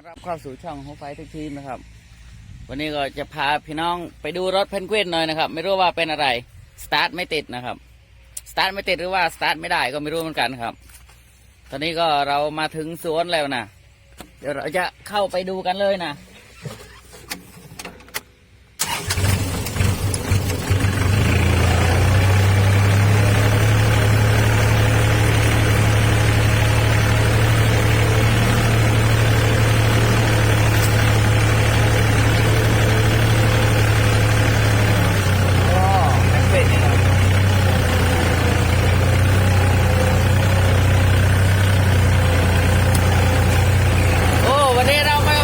้อนรับเข้าสู่ช่องของไฟทุกทีมนะครับ วันนี้ก็จะพาพี่น้องไปดูรถเพนกวินหน่อยนะครับ ไม่รู้ว่าเป็นอะไรสตาร์ทไม่ติดนะครับสตาร์ทไม่ติดหรือว่าสตาร์ทไม่ได้ก็ไม่รู้เหมือนกันครับ ตอนนี้ก็เรามาถึงสวนแล้วนะเดี๋ยวเราจะเข้าไปดูกันเลยนะ ก็ไม่เป็นนะครับโอ้วันนี้เรามา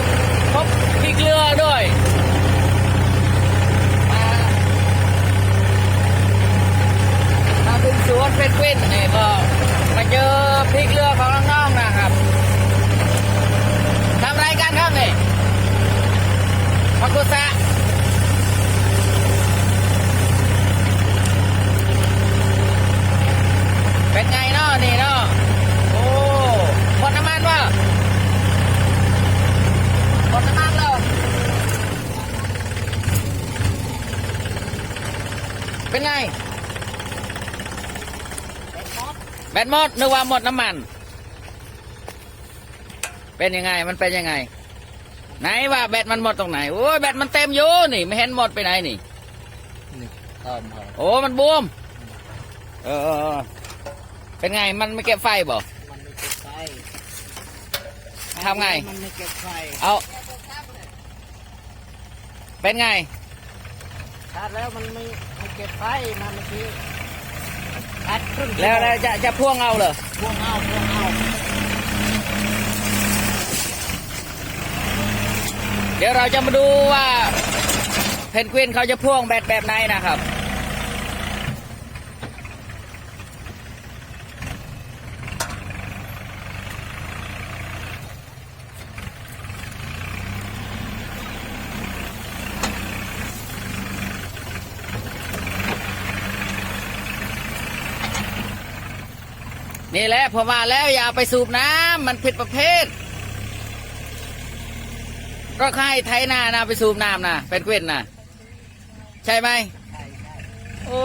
พบพี่เกลือด้วยมามาถึงส วินนี่ก็มาเจอพี่เกลือของน้องๆนะครับทำไรกันครับนี่พักกุศะเป็นไงเนาะนี่เนาะโอ้หมดน้ำมันวะหมดน้ำมันแล้วเป็นไง แบตหมดนึกว่าหมดน้ำมัน เป็นยังไงมันเป็นยังไง ไหนว่าแบตมันหมดตรงไหนโอ้ยแบตมันเต็มอยู่นี่ ไม่เห็นหมดไปไหนนี่นี่ข้ามครับโอ้มันบวมเออเออเออเป็นไงมันไม่เก็บไฟบ่มันไม่เก็บไฟทำไงมันไม่เก็บไฟเอาเป็นไงชาร์จแล้วมันไม่ไม่เก็บไฟมาเมื่อกี้ชา ร์จครึ่งแล้วแล้วจะจะพ่วงเอาเหรอพวงเอาพวงเอาเดี๋ยวเราจะมาดูว่าเพนกวินเขาจะพ่วงแบตแบบไหนนะครับ นี่แหละผมว่าแล้วอย่าไปสูบน้ำมันผิดประเภท ก็ให้ไทยนานะไปสูบน้ำนะเป็นเวียนนะใช่ไหมใช่โอ้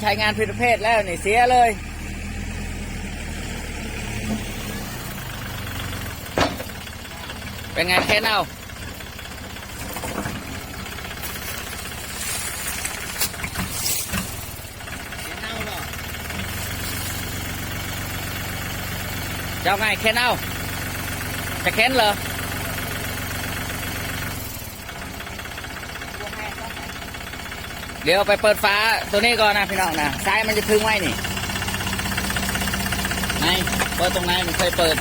ใช้งานผิดประเภทแล้วนี่เสียเลยเป็นไงแค่เอา เดี๋ยวเอาหรอ จะ เอาไงแค่เอา จะเค้นเหรอเดี๋ยวไปเปิดฟ้าตัวนี้ก่อนนะพี่น้องนะซ้ายมันจะพึงไว้นี่ไหนเปิดตรงไหนมันเคยเปิด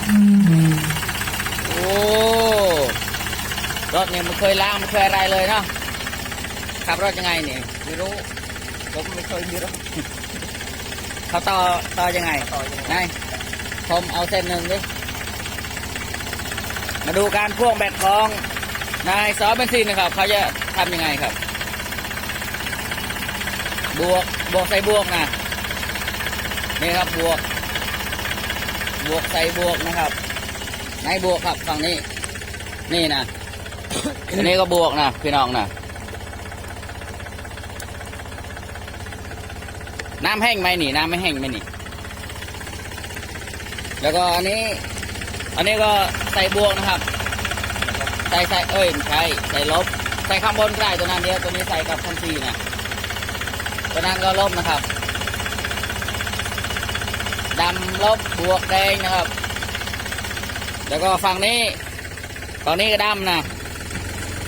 โอ้รถเนี่ยมันเคยล้างมันเคยอะไรเลยเนาะขับรถยังไงเนี่ยไม่รู้ผมไม่เคยมีรถเขาต่อต่อยังไงต่อยังไง นายผมเอาเส้นหนึ่งดิมาดูการพ่วงแบตของนายซอเบนซินนะครับ เขาจะทำยังไงครับ บวกบวกใส่บวกนะนี่ครับบวก บวกใส่บวกนะครับไหนบวกครับฝั่งนี้ นี่นะอันนี้ก็บวกนะพี่น้องนะน้ำแห้งไหมนี่ น้ำไม่แห้งไหมนี่ แล้วก็อันนี้ อันนี้ก็ใส่บวกนะครับ ใส่ใส่เอ้ยไม่ใช่ใส่ลบ ใส่ข้างบนก็ได้ตัวนั้นเดียวตัวนี้ใส่กับคันซีนะตัวนั้นก็ลบนะครับดำลบบวกแดงนะครับ แล้วก็ฝั่งนี้ฝั่งนี้ก็ดำนะ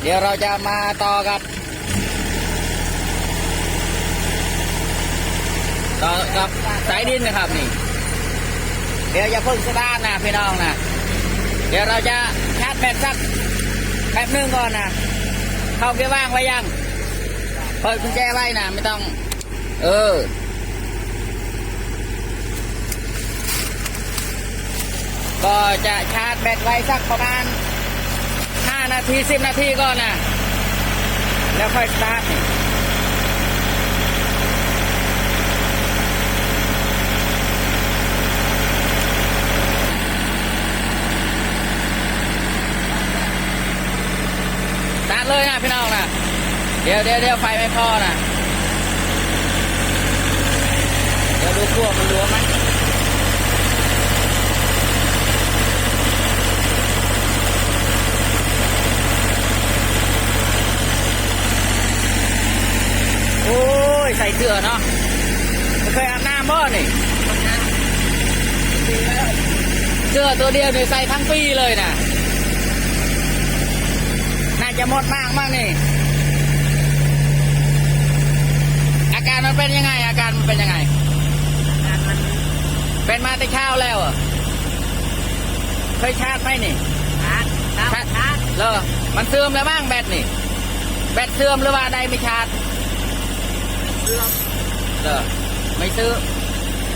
เดี๋ยวเราจะมาต่อกับต่อกับสายดินนะครับนี่ ดี๋ยวจะเพิ่งสตาร์ทนะพี่น้องนะเดี๋ยวเราจะชาร์จแบตสักแป๊บหนึงก่อนนะเข้าเกียร์ว่างไว้ยังเปิดกุญแจไว้นะไม่ต้อง เออก็จะชาร์จแบตไว้สักประมาณ 5 นาที 10 นาทีก่อนนะแล้วค่อยสตาร์ท นี่เดี๋ยวเดี๋ยวเดี๋ยวไฟไม่พอนะเดี๋ยวดูขั้วมันรัวไหมโอ้ยใส่เสื้อเนาะไม่เคยอาบน้ำบ่นี่เสื้อตัวเดียวนี่ใส่ทั้งปีเลยนะน่า จะหมดมากมากนี่ อาการมันเป็นยังไง อาการมันเป็นยังไงงานมันเป็นมาแต่เช้าแล้วเหรอเคยชาร์จไหมนี่ชาร์จชาร์จชาร์จเลอมันเสื่อมแล้วบ้างแบตนี่ แบตเสื่อมหรือว่าใดไม่ชาร์จเสื่อมเลอไม่ซื้อ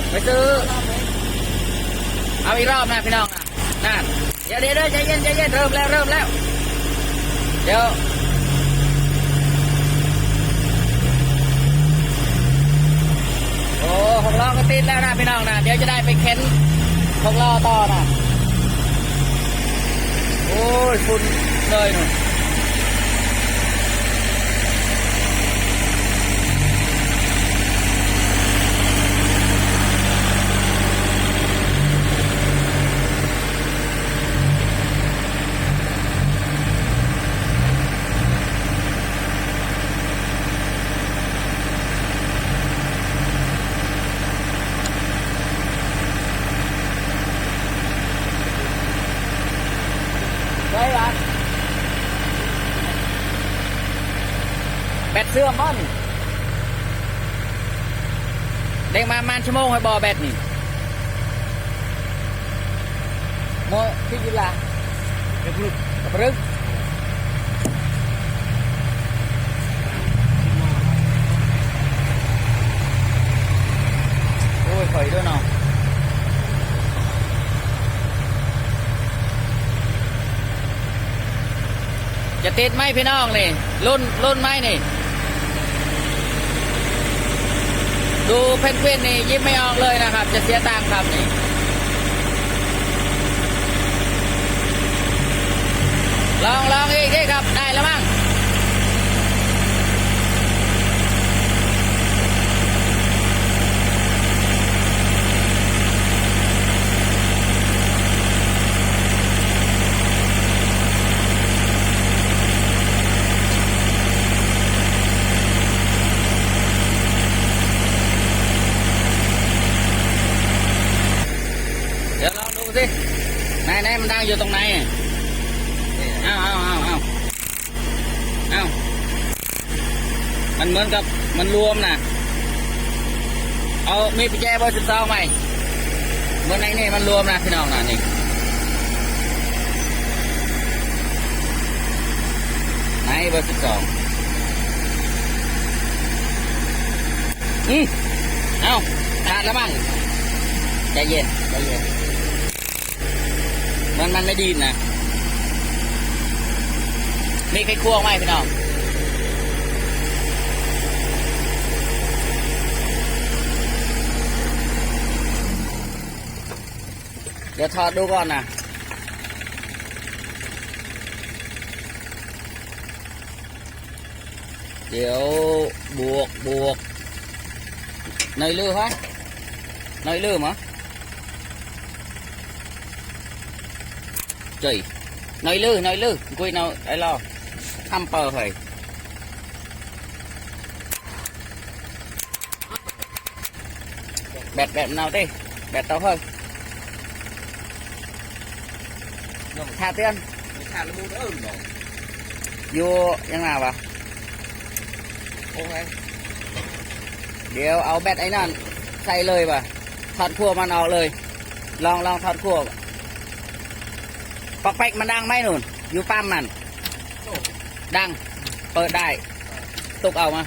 ไม่ซื้อ เอาอีกรอบนะพี่น้องนะนั่นเดี๋ยวเดี๋ยวเดี๋ยวใจเย็นใจเย็นเริ่มแล้วเริ่มแล้ว เดี๋ยวโอ้หกล้อก็ติดแล้วนะพี่น้องนะเดี๋ยวจะได้ไปเข็นหกล้อต่อนะโอ้ยฝุ่นเลยหนูไว้บ้าน แบตเสื่อมบ้านเด้งมาประมาณชั่วโมงให้บอแบตนี่โมที่ยิลาเดี๋ยวพึ่งกับรึกโอ้ยถอยด้วยเนาะจะติดไหมพี่น้องนี่รุ่นรุ่นไหมนี่ ดูเพนกวินนี่ยิ้มไม่ออกเลยนะครับ จะเสียตังค์ครับนี่ลองลองอีกทีครับได้แล้วมั้ง กูสิไหนไหนมันดังอยู่ตรงไหนอะเอาเอาเอาเอาเอามันเหมือนกับมันรวมนะเอามีกุญแจเบอร์สิบสองไหมเหมือนไอ้นี่มันรวมนะพี่น้องนะนี่ไหนเบอร์สิบสองอืมเอาขาดแล้วบ้งใจเย็นใจเย็น มันมันไม่ดีนะมีใครควไหมพี่น้องเดี๋ยวถอดดูก่อนนะเดี๋ยวบวกบวกเนลือไหมเนลือมั้ย จีเนยลือเนยลือคุยเนยไอ้รอทำเปิดเลยแบตแบต nào đi แบต to hơn ขาเตือนไม่ขาดระบุเอิ่มหรอกอยู่ยังไงวะ ปอกเลยลองลองถอดขั้วปอกแป๊กมันดังไหมหนุนอยู่ปั๊มมัน ดัง เปิดได้ ตุกเอามา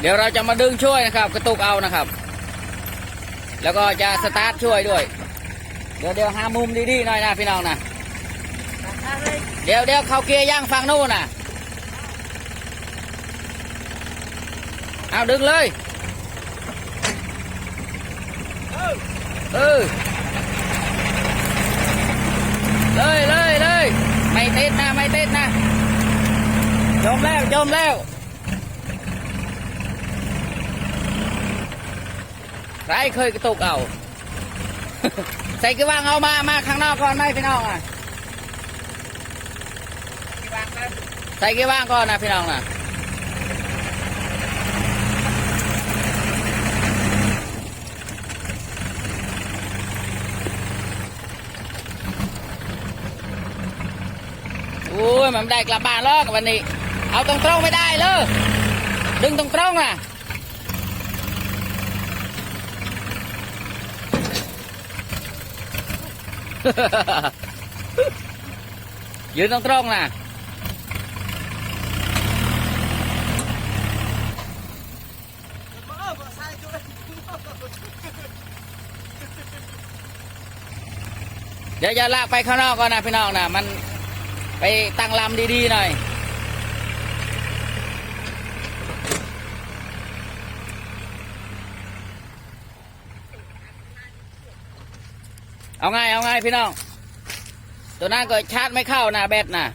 เดี๋ยวเราจะมาดึงช่วยนะครับ กระตุกเอานะครับ แล้วก็จะสตาร์ทช่วยด้วย เดี๋ยวเดี๋ยวหามุมดีๆหน่อยนะพี่น้องนะเดี๋ยวเดี๋ยวเขาเกียร์ย่างฝั่งนู้นนะเอาดึงเลย เออ เลยเลยเลยไม่ไม่ติดนะ ไม่ติดนะ จมแล้ว จมแล้วใครเคยกระตุกเอาใส่กี่วางเอามา มาข้างนอกก่อนไหมพี่น้องอะใส่กี่วางก่อนนะพี่น้องนะ อ้ยมันไม่ได้กลับบ้านหรอกวันนี้ เอาตรงๆไม่ได้เลยดึงตรงๆอะยืนตรงๆนะเดี๋ยวจะลากไปข้างนอกก่อนนะพี่น้องนะมัน ไปตั้งลำดีๆหน่อย เอาไงเอาไงพี่น้อง ตัวนั้นก็ชาร์จไม่เข้านะแบตนะ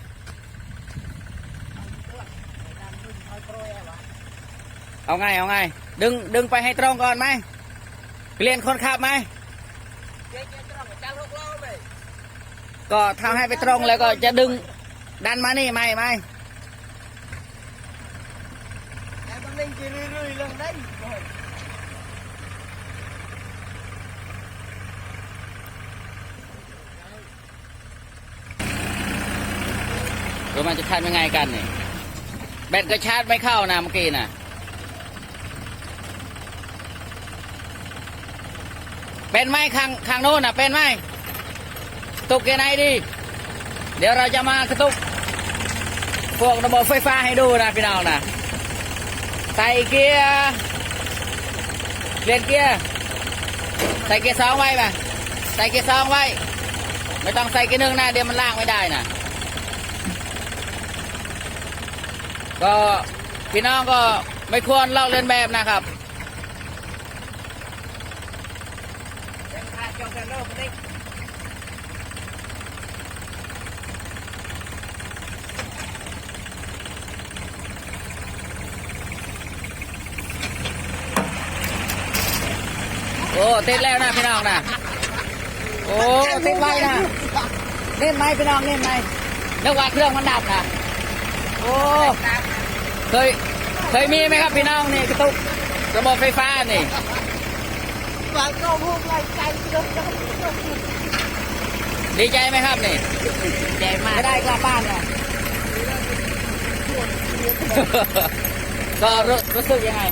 เอาไงเอาไงดึงดึงไปให้ตรงก่อนไหมเปลี่ยนคนขับไหมก็ทำให้ไปตรงแล้วก็จะดึง ดันมานี่ไหมไม Em đang chỉ rưỡi rưỡi lần đấy. Rồi. หรือมันจะชาร์จยังไงกันนี่แบตก็ชาร์จไม่เข้านะเมื่อกี้นะเป็นไหมข้างข้างโน้นนะเป็นไหมตุกยังไงดี เดี๋ยวเราจะมากระตุก พวกระบบไฟฟ้าให้ดูนะพี่น้องนะใส่เกียร์เปลี่ยนเกียร์ใส่เกียร์สองไว้ป่ะใส่เกียร์สองไว้ ไม่ต้องใส่เกียร์หนึ่งนะเดี๋ยวมันล่ากไม่ได้นะก็พี่น้องก็ไม่ควรเลอกเลียนแบบนะครับ thả cho cái lô đi. โอ้ติดแล้วนะพี่น้องนะโอ้ติดไว้นะเล่นไหมพี่น้องเล่นไหมนึกว่าเครื่องมันดับนะโอ้เคยเคยมีไหมครับพี่น้องนี่กระตุกระบบไฟฟ้านี่ Và câu hôm nay cay được đâu. ดีใจไหมครับนี่ Để ไม่ mà ได้กลับบ้านนะก็รู้รู้สึกยังไง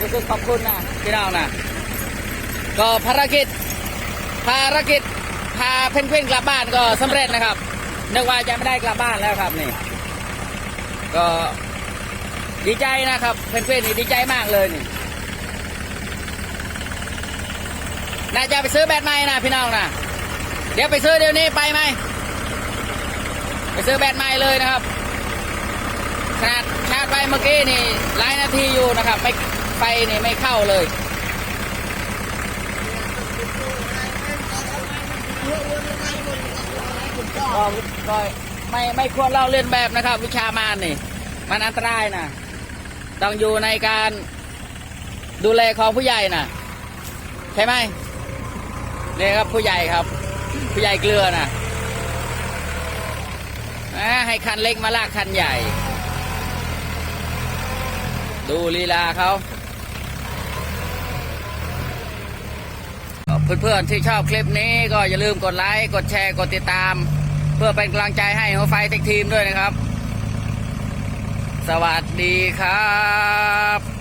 รู้สึกขอบคุณนะพี่น้องนะ ก็ภารกิจ ภารกิจพาเพนกวินกลับบ้านก็สำเร็จนะครับนึกว่าจะไม่ได้กลับบ้านแล้วครับนี่ ก็ดีใจนะครับเพนกวินนี่ดีใจมากเลยนี่น่าจะไปซื้อแบตใหม่นะพี่น้องนะเดี๋ยวไปซื้อเดี๋ยวนี้ไปไหมไปซื้อแบตใหม่เลยนะครับขนาดชาร์จไปเมื่อกี้นี่หลายนาทีอยู่นะครับ ไม่ไฟนี่ไม่เข้าเลย ก็ก็ไม่ไม่ควรเล่าเลียนแบบนะครับ วิชามานนี่ มันอันตรายนะต้องอยู่ในการดูแลของผู้ใหญ่นะใช่ไหมเนี่ยครับผู้ใหญ่ครับ ผู้ใหญ่เกลือนะอ่าให้คันเล็กมาลากคันใหญ่ ดูลีลาเขาเพื่อนๆที่ชอบคลิปนี้ก็อย่าลืมกดไลค์ กดแชร์ กดติดตาม เพื่อเป็นกำลังใจให้หัวไฟเต็กทีมด้วยนะครับ สวัสดีครับ